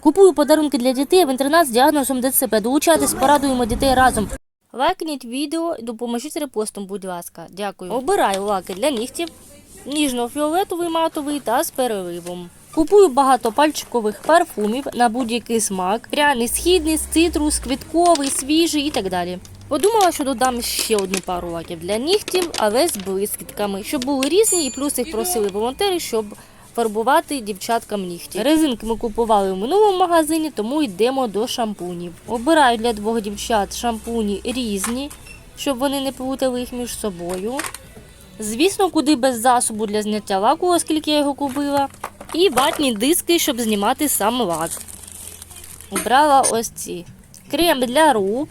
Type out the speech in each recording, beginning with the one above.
Купую подарунки для дітей в інтернат з діагнозом ДЦП. Долучайтесь, порадуємо дітей разом. Лайкніть відео і допоможіть репостом, будь ласка. Дякую. Обираю лаки для нігтів, ніжно-фіолетовий матовий та з переливом. Купую багато пальчикових парфумів на будь-який смак, пряний східний, цитрус, квітковий, свіжий і так далі. Подумала, що додам ще одну пару лаків для нігтів, але з блискітками, щоб були різні, і плюс їх просили волонтери, щоб фарбувати дівчаткам нігті. Резинки ми купували в минулому магазині, тому йдемо до шампунів. Обираю для двох дівчат шампуні різні, щоб вони не плутали їх між собою. Звісно, куди без засобу для зняття лаку, оскільки я його купила. І ватні диски, щоб знімати сам лак. Обрала ось ці. Крем для рук.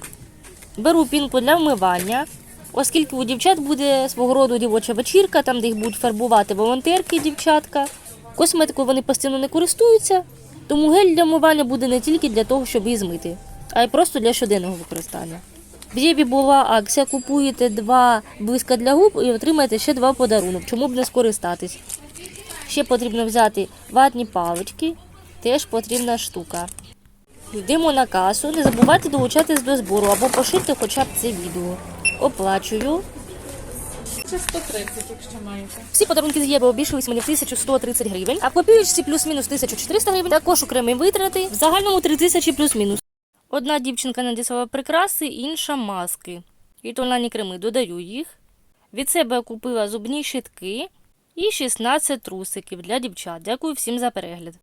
Беру пінку для вмивання. Оскільки у дівчат буде свого роду дівоча вечірка, там де їх будуть фарбувати волонтерки, дівчатка. Косметикою вони постійно не користуються, тому гель для вмивання буде не тільки для того, щоб її змити, а й просто для щоденного використання. В Єві була акція, купуєте два блиска для губ і отримаєте ще два подарунок, чому б не скористатись. Ще потрібно взяти ватні палички, теж потрібна штука. Йдемо на касу, не забувайте долучатись до збору або поширте хоча б це відео. Оплачую. Це 130, якщо маєте. Всі подарунки з Євро обійшлись мені в 1130 гривень, а в копіючці плюс-мінус 1400 гривень, також окремі витрати, в загальному 3000 плюс-мінус. Одна дівчинка надіслала прикраси, інша маски. І тональні креми додаю їх. Від себе купила зубні щітки і 16 трусиків для дівчат. Дякую всім за перегляд.